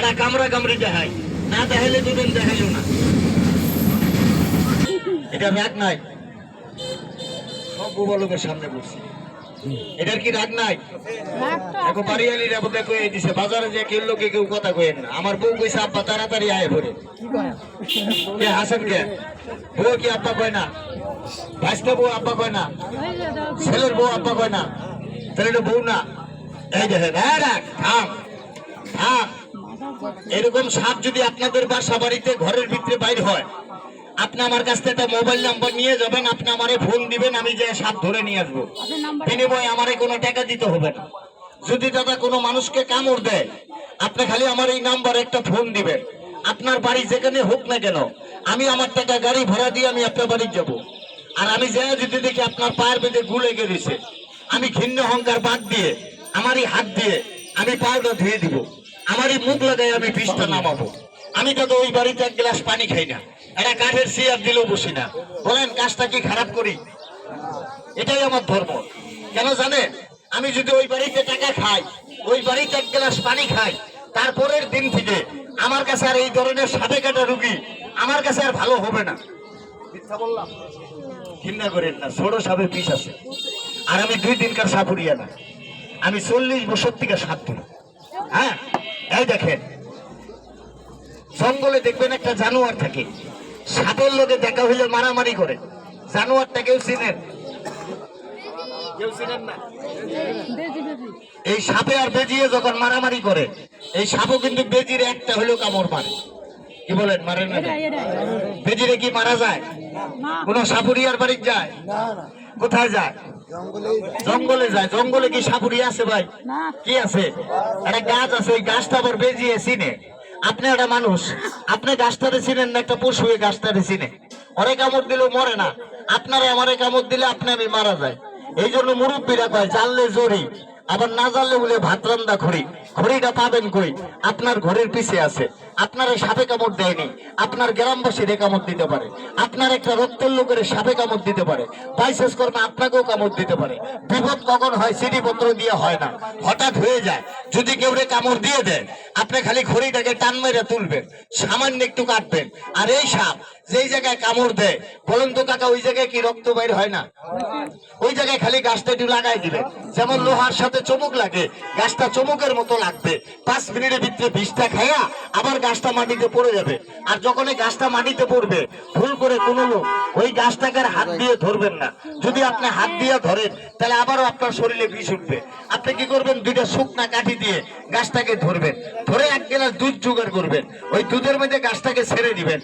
এটা কামড়া কামড়ি দেখাই। না দেখাইলে দুদিন না। এটা নাই। সামনে এটার কি রাগ নাই? এখন বাড়িয়ালির আবার দেখো এই দিছে, বাজারে যে কেউ লোকে কেউ কথা কইেন না। আমার বউ কইছে, আব্বা, তাড়াতাড়ি আয় পড়ে কে হাসেন কে? বউ কি আব্বা কয় না? ভাইস্তা বউ আব্বা কয় না? ছেলের বউ আব্বা কয় না? তাহলে এটা বউ না। এই দেখেন হ্যাঁ রাখ থাম। এরকম সাপ যদি আপনাদের বাসা বাড়িতে ঘরের ভিতরে বাইর হয়, আপনি আমার কাছ থেকে মোবাইল নাম্বার নিয়ে যাবেন, আপনি আমারে ফোন দিবেন, আমি যে সাপ ধরে নিয়ে আসব। বিনিময়ে আমারে কোনো টাকা দিতে হবে না। যদি দাদা কোনো মানুষকে কামড় দেয়, আপনি খালি আমার এই নাম্বারে একটা ফোন দিবেন। আপনার বাড়ি যেখানে হোক না কেন, আমি আমার টাকা গাড়ি ভাড়া দিয়ে আমি আপনার বাড়ি যাব। আর আমি যাই যদি দেখি আপনার পায়ের বেঁধে গুলে গেছে আমি ঘিন্ন অহংকার বাদ দিয়ে, আমারই হাত দিয়ে আমি পাউডার ধুয়ে দিব। আমারই মুখ লাগাই আমি বিষটা নামাবো। আমি তো ওই বাড়িতে এক গ্লাস পানি খাই না। একটা কাঠের চেয়ার দিলেও বসি না। বলেন, কাজটা কি খারাপ করি? এটাই আমার ধর্ম। কেন জানেন? আমি যদি ওই বাড়িতে টাকা খাই, ওই বাড়িতে এক গ্লাস পানি খাই, তারপরের দিন থেকে আমার কাছে আর এই ধরনের সাপে কাটা রুগী আমার কাছে আর ভালো হবে না। বললাম? ঘৃণা করেন না ছোট সাপে বিষ আছে। আর আমি দুই দিনকার সাপুরিয়া না। আমি চল্লিশ বছর থেকে সাপ ধরি। হ্যাঁ? এই দেখেন। জঙ্গলে দেখবেন একটা জানোয়ার থাকে। সাপের লোকে দেখা হইলে মারামারি করে। জানোয়ারটা কেউ চিনেন? এই সাপে আর বেজিয়ে যখন মারামারি করে, এই সাপও কিন্তু বেজির একটা হলেও কামড় মারে। কি বলেন মারে না বেজিরে কি মারা যায়? কোন সাপুরিয়ার বাড়ি যায়? কোথায় যায়? জঙ্গলে যায়। জঙ্গলে কি সাপুরি আছে ভাই? কি আছে? একটা গাছ আছে ওই গাছটা আবার বেজিয়ে চিনে। আপনি একটা মানুষ আপনি গাছটারে চিনেন না একটা পশু এই গাছটারে চিনে। অনেক কামড় দিলেও মরে না। আপনারা আমারে কামড় দিলে আপনি আমি মারা যায় এই জন্য মুরব্বীরা কয় জানলে জরি আবার না জানলে বলে ভাত রান্দা খড়ি খড়িটা পাবেন কই? আপনার ঘরের পিছে আছে। আপনার সাপে কামড় দেয়নি। আপনার গ্রামবাসী রে কামড় দিতে পারে। আপনার একটা রক্তের লোকের সাপে কামড় দিতে পারে। বাইশেষ কর্মে আপনাকেও কামড় দিতে পারে। বিপদ কখন হয় চিঠিপত্র দিয়ে হয় না। হঠাৎ হয়ে যায়। যদি কেউ রে কামড় দিয়ে দেয় আপনি খালি খড়িটাকে টান মেরে তুলবেন, সামান্য একটু কাটবেন। আর এই সাপ যেই জায়গায় কামড় দেয়, বলেন তো কাকা, ওই জায়গায় কি রক্ত বাইর হয় না? ওই জায়গায় খালি গাছটা একটু লাগাই দিবেন যেমন লোহার সাথে চমক লাগে, গাছটা চমকের মতো লাগবে। পাঁচ মিনিটের ভিতরে বিষটা খায়া আবার গাছটা মাটিতে পড়ে যাবে। আর যখন এই গাছটা মাটিতে পড়বে, ভুল করে কোনো লোক ওই গাছটাকে হাত দিয়ে ধরবেন না। যদি আপনি হাত দিয়ে ধরেন, তাহলে আবারও আপনার শরীরে বিষ উঠবে। আপনি কি করবেন, দুইটা শুকনা কাঠি দিয়ে গাছটাকে ধরবেন। ধরে এক গেলাস দুধ জোগাড় করবেন। ওই দুধের মধ্যে গাছটাকে ছেড়ে দিবেন।